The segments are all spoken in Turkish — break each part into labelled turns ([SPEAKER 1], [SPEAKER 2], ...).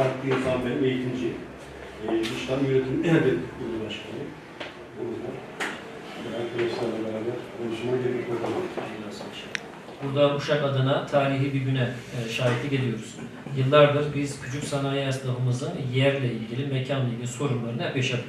[SPEAKER 1] farklı insan benim eğitimci. Dıştan yönetim evet kurulu başkanı. Arkadaşlarla beraber konuşma gerek yok.
[SPEAKER 2] Burada Uşak adına tarihi bir güne e, şahitlik ediyoruz. Yıllardır biz küçük sanayi esnafımızın yerle ilgili, mekanla ilgili sorunlarını hep yaşadık.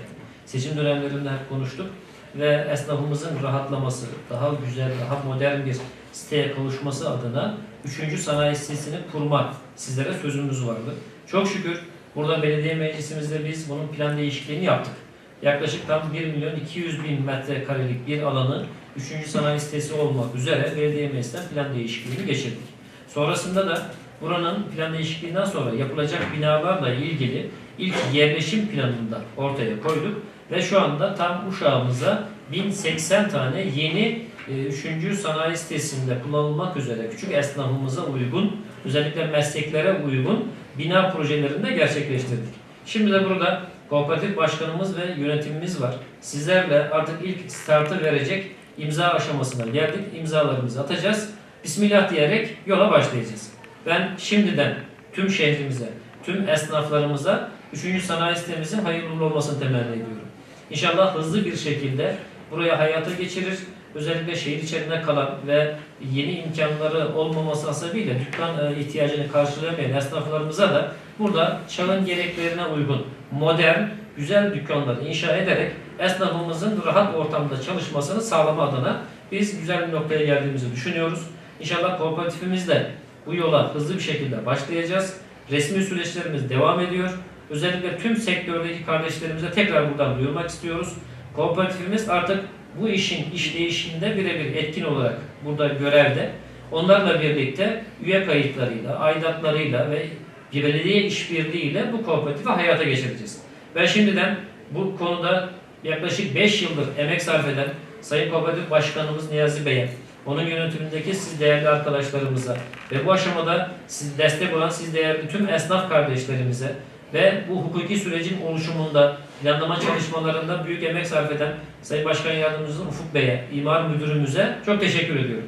[SPEAKER 2] Seçim dönemlerinde hep konuştuk ve esnafımızın rahatlaması, daha güzel, daha modern bir siteye kavuşması adına 3. sanayi sitesini kurma sizlere sözümüz vardı. Çok şükür burada belediye meclisimizde biz bunun plan değişikliğini yaptık. Yaklaşık tam 1 milyon 200 bin metrekarelik bir alanı 3. sanayi sitesi olmak üzere belediye meclisinden plan değişikliğini geçirdik. Sonrasında da buranın plan değişikliğinden sonra yapılacak binalarla ilgili ilk yerleşim planını da ortaya koyduk ve şu anda tam Uşağımıza 1080 tane yeni 3. sanayi sitesinde kullanılmak üzere küçük esnafımıza uygun, özellikle mesleklere uygun bina projelerini de gerçekleştirdik. Şimdi de burada kooperatif başkanımız ve yönetimimiz var. Sizlerle artık ilk startı verecek imza aşamasına geldik. İmzalarımızı atacağız. Bismillah diyerek yola başlayacağız. Ben şimdiden tüm şehrimize, tüm esnaflarımıza 3. sanayi sitemizin hayırlı olmasını temenni ediyorum. İnşallah hızlı bir şekilde buraya hayata geçirir. Özellikle şehir içerisinde kalan ve yeni imkanları olmaması hasebiyle dükkan e, ihtiyacını karşılayamayan esnaflarımıza da burada çağın gereklerine uygun, modern, güzel dükkanları inşa ederek esnafımızın rahat ortamda çalışmasını sağlama adına biz güzel bir noktaya geldiğimizi düşünüyoruz. İnşallah kooperatifimizle bu yola hızlı bir şekilde başlayacağız. Resmi süreçlerimiz devam ediyor. Özellikle tüm sektördeki kardeşlerimize tekrar buradan duyurmak istiyoruz. Kooperatifimiz artık bu işin işleyişinde birebir etkin olarak burada görevde. Onlarla birlikte üye kayıtlarıyla, aidatlarıyla ve belediye işbirliğiyle bu kooperatifi hayata geçireceğiz. Ben şimdiden bu konuda yaklaşık 5 yıldır emek sarf eden Sayın Kooperatif Başkanımız Niyazi Bey'e, onun yönetimindeki siz değerli arkadaşlarımıza ve bu aşamada siz destek olan siz değerli tüm esnaf kardeşlerimize ve bu hukuki sürecin oluşumunda, planlama çalışmalarında büyük emek sarf eden Sayın Başkan Yardımcımız Ufuk Bey'e, imar müdürümüze çok teşekkür ediyorum.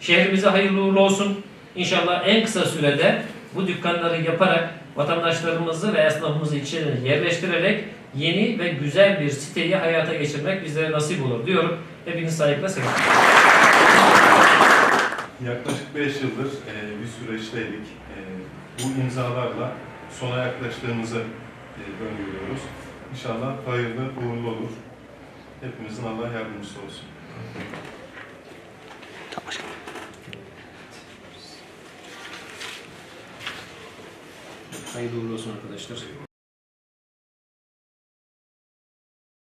[SPEAKER 2] Şehrimize hayırlı uğurlu olsun. İnşallah en kısa sürede bu dükkanları yaparak vatandaşlarımızı ve esnafımızı içerine yerleştirerek yeni ve güzel bir siteyi hayata geçirmek bizlere nasip olur diyorum. Hepinizi saygıyla selamlıyorum.
[SPEAKER 3] Yaklaşık 5 yıldır e, bir süreçteydik. E, bu imzalarla sona yaklaştığımızı e, öngörüyoruz. İnşallah hayırlı, uğurlu olur. Hepimizin Allah yardımcısı olsun.
[SPEAKER 2] Hayırlı uğurlu olsun arkadaşlar.